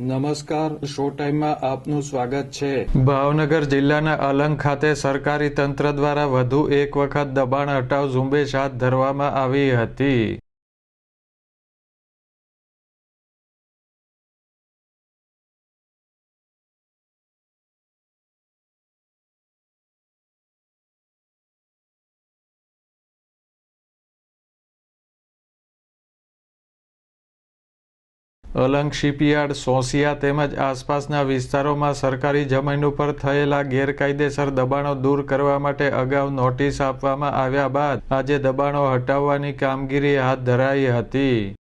નમસ્કાર, શો ટાઈમમાં આપનું સ્વાગત છે. ભાવનગર જિલ્લાના અલંગ ખાતે સરકારી તંત્ર દ્વારા વધુ એક વખત દબાણ હટાવ ઝુંબેશ હાથ ધરવામાં આવી હતી. અલંગ શિપયાર્ડ સોસિયા તેમજ આસપાસના વિસ્તારોમાં સરકારી જમીન ઉપર થયેલા ગેરકાયદેસર દબાણો દૂર કરવા માટે અગાઉ નોટિસ આપવામાં આવ્યા બાદ આજે દબાણો હટાવવાની કામગીરી હાથ ધરાઈ હતી.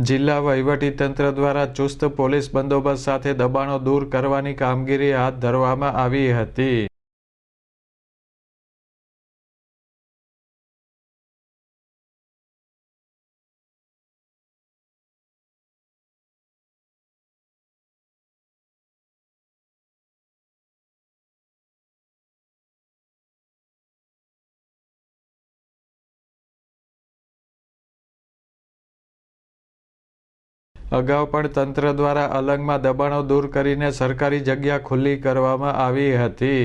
જિલ્લા વહીવટીતંત્ર દ્વારા ચુસ્ત પોલીસ બંદોબસ્ત સાથે દબાણો દૂર કરવાની કામગીરી હાથ ધરવામાં આવી હતી. અગાઉ પણ તંત્ર દ્વારા અલંગમાં દબાણો દૂર કરીને સરકારી જગ્યા ખુલ્લી કરવામાં આવી હતી.